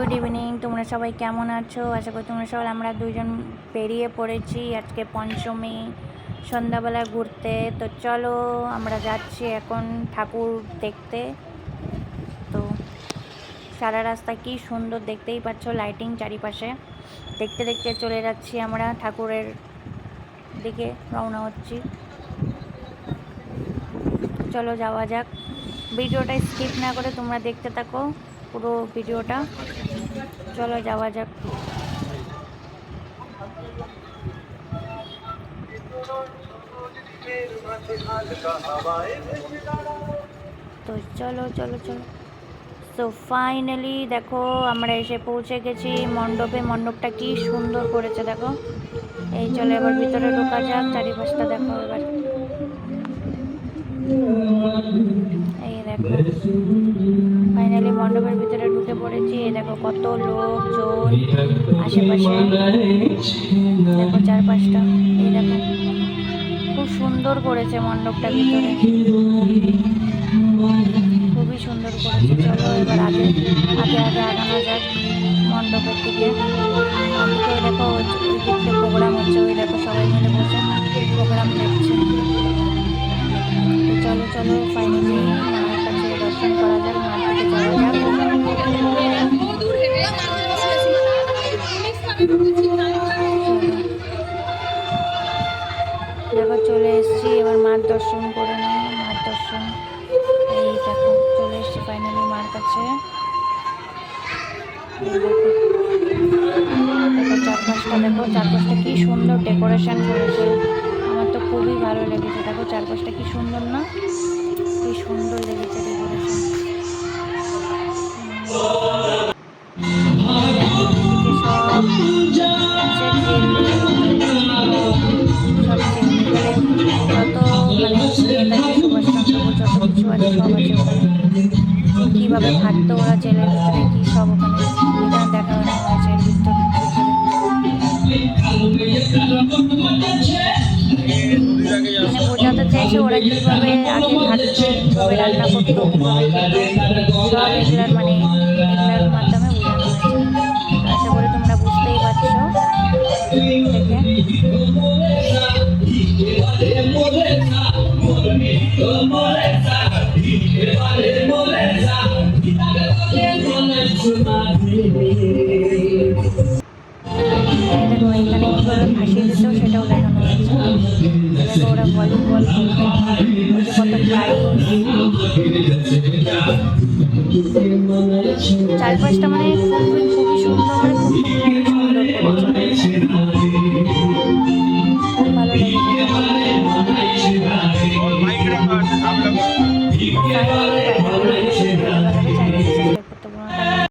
Good evening তোমরা সবাই কেমন আছো? আশা করি তোমরা সবাই, আমরা দুজন বেরিয়ে পড়েছি আজকে পঞ্চমী, সন্ধ্যাবেলা ঘুরতে। তো চলো, আমরা যাচ্ছি এখন ঠাকুর দেখতে। তো সারা রাস্তা কি সুন্দর দেখতেই পাচ্ছ লাইটিং চারিপাশে। দেখতে দেখতে চলে যাচ্ছি আমরা ঠাকুরের দিকে, রওনা হচ্ছি। চলো যাওয়া যাক। ভিডিওটা স্কিপ না করে তোমরা দেখতে থাকো, পুরো ভিডিওটা। চলো যাওয়া যাক। তো চলো চলো চলো। তো ফাইনালি দেখো, আমরা এসে পৌঁছে গেছি। মণ্ডপে, মণ্ডপটা কি সুন্দর করেছে, দেখো। এই চলো, এবার ভিতরে ঢোকা যাক, চারিপাশটা দেখো এবার। এই দেখো। মণ্ডপের ভিতরে ঢুকে পড়েছি। দেখো কত লোকজন আশেপাশে। দেখো চারপাশটা। এই দেখো খুব সুন্দর করেছে মণ্ডপটা ভিতরে। খুবই সুন্দর করেছে। চলো এবার আগে আগে আগে আগানো যাক মণ্ডপের দিকে। দেখো ওই প্রোগ্রাম হচ্ছে, ওই দেখো সবাই মিলে বসে প্রোগ্রাম দেখছে। চলো চলো ফাইনালি দেখো, চলে এসেছি, এবার মার দর্শন করে নাও, মার দর্শন। এই দেখো, চলে এসেছি ফাইনালি মার কাছে। চারপাশটা, দেখো চারপাশটা কি সুন্দর ডেকোরেশন করেছে। আমার তো খুবই ভালো লেগেছে, দেখো চারপাশটা কি সুন্দর না? কি সুন্দর লেগেছে। কীভাবে থাকতো ওরা জেলের ভিতরে, কী সব ওখানে এটা দেখানো হয়েছে বোঝাতে চাইছে ওরা কীভাবে আগে থাকতো, কীভাবে রান্না করতো। সব এগুলার মানে এগুলার মাধ্যমে বোঝানো হয়েছে। আশা করি তোমরা বুঝতেই পারছ। দেখে। সেটাও দেখানো হয়েছে। ওরা ভলিবল চারপাশটা মানে খুবই খুবই সুন্দর মানে খুব সুন্দর ভালো ফাইনালি